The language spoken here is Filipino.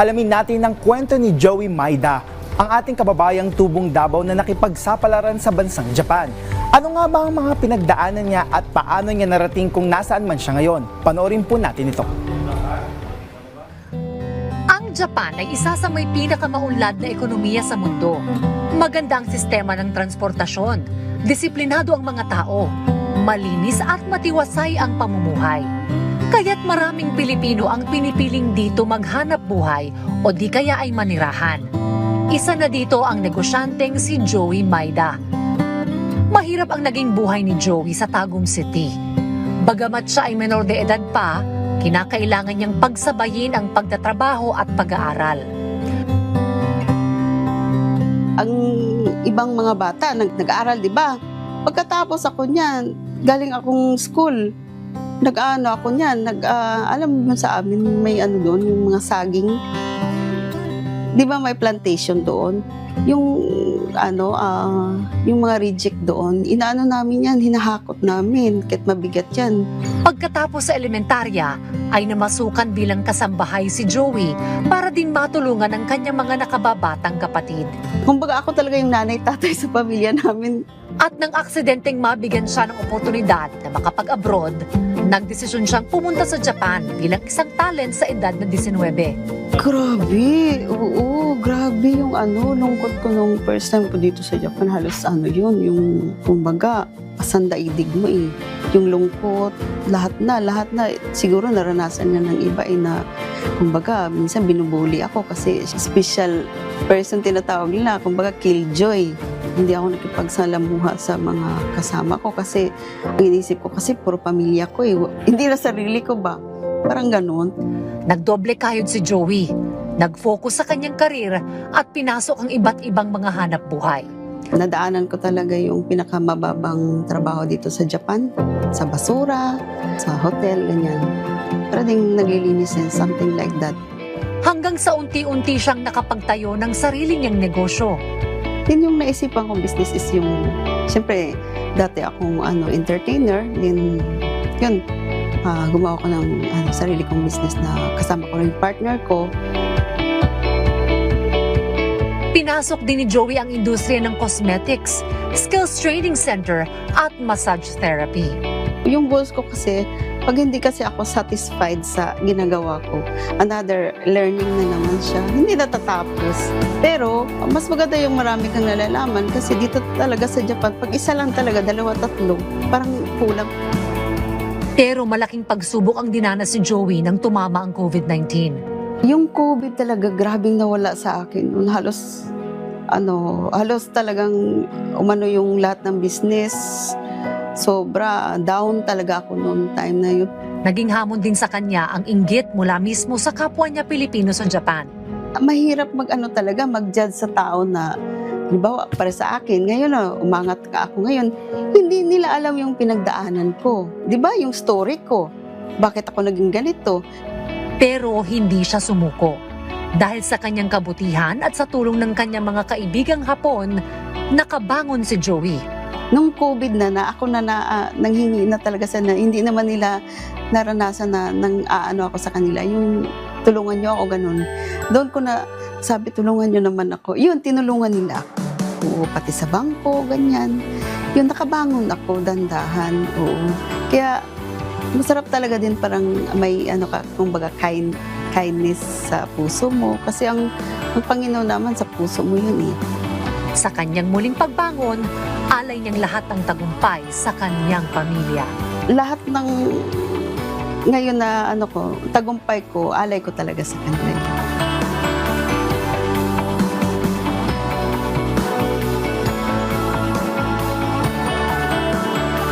Alamin natin ang kwento ni Joey Maida, ang ating kababayang tubong Davao na nakipagsapalaran sa bansang Japan. Ano nga ba ang mga pinagdaanan niya at paano niya narating kung nasaan man siya ngayon? Panoorin po natin ito. Ang Japan ay isa sa may pinakamaunlad na ekonomiya sa mundo. Maganda ang sistema ng transportasyon, disiplinado ang mga tao, malinis at matiwasay ang pamumuhay. Kaya't maraming Pilipino ang pinipiling dito maghanap buhay o di kaya ay manirahan. Isa na dito ang negosyanteng si Joey Maida. Mahirap ang naging buhay ni Joey sa Tagum City. Bagamat siya ay menor de edad pa, kinakailangan niyang pagsabayin ang pagtatrabaho at pag-aaral. ang ibang mga bata nag nag-aaral, 'di ba? Pagkatapos ako niyan, galing akong school. Nag-ano ako niyan, nag ah, alam mo sa amin may ano doon, yung mga saging. 'Di ba may plantation doon? Yung ano ah, yung mga reject doon, inaano namin 'yan, hinahakot namin kahit mabigat 'yan. Pagkatapos sa elementarya, ay namasukan bilang kasambahay si Joey para din matulungan ang kanyang mga nakababatang kapatid. Kumbaga ako talaga yung nanay tatay sa pamilya namin. At nang aksidenteng mabigyan siya ng oportunidad na makapag-abroad, nagdesisyon siyang pumunta sa Japan bilang isang talent sa edad na 19. Grabe, oo, grabe yung ano, lungkot ko nung first time ko dito sa Japan. Halos ano yun, yung kumbaga, pasandaidig mo eh. Yung lungkot, lahat na, lahat na. Siguro naranasan nga ng iba eh na, kumbaga, minsan binubuli ako kasi special person tinatawag nila, kumbaga killjoy. Hindi ako nakipagsalamuha sa mga kasama ko kasi ang inisip ko kasi puro pamilya ko eh. Hindi na sarili ko ba? Parang ganun. Nagdoble kayod si Joey. Nag-focus sa kanyang karir at pinasok ang iba't ibang mga hanap buhay. Nadaanan ko talaga yung pinakamababang trabaho dito sa Japan. Sa basura, sa hotel, ganyan. Pero ding naglilinis din, something like that. Hanggang sa unti-unti siyang nakapagtayo ng sarili niyang negosyo. Din yung naisipan kong business is yung, siyempre, dati akong ano, entertainer. Then, yun, ah, gumawa ko ng ano, sarili kong business na kasama ko rin yung partner ko. Pinasok din ni Joey ang industriya ng cosmetics, skills training center at massage therapy. Yung goals ko kasi, pag hindi kasi ako satisfied sa ginagawa ko, another learning na naman siya. Hindi natatapos. Pero, mas maganda yung marami kang nalalaman kasi dito talaga sa Japan, pag isa lang talaga, dalawa, tatlo, parang kulang. Pero malaking pagsubok ang dinanas si Joey nang tumama ang COVID-19. Yung COVID talaga, grabing nawala sa akin. Halos, ano, halos talagang umano yung lahat ng business. Sobra, down talaga ako noon time na yun. Naging hamon din sa kanya ang inggit mula mismo sa kapwa niya Pilipino sa Japan. mahirap mag-ano talaga, mag-judge sa tao na, halimbawa, para sa akin, ngayon na umangat ka ako ngayon, hindi nila alam yung pinagdaanan ko. Di ba yung story ko? Bakit ako naging ganito? Pero hindi siya sumuko. Dahil sa kanyang kabutihan at sa tulong ng kanyang mga kaibigang Hapon, nakabangon si Joey. Nung COVID na na, ako na, na ah, nanghingi na talaga sa na, hindi naman nila naranasan na nang aano ako sa kanila, yung tulungan nyo ako ganun. Doon ko na sabi, tulungan nyo naman ako. Yun, tinulungan nila. Oo, pati sa bangko, ganyan. Yun, nakabangon ako, dandahan. Oo. Kaya, masarap talaga din parang may ano ka, kumbaga kind, kindness sa puso mo. Kasi ang, ang Panginoon naman sa puso mo yun eh. Sa kanyang muling pagbangon, alay niyang lahat ng tagumpay sa kanyang pamilya. lahat ng ngayon na ano ko, tagumpay ko, alay ko talaga sa kanila.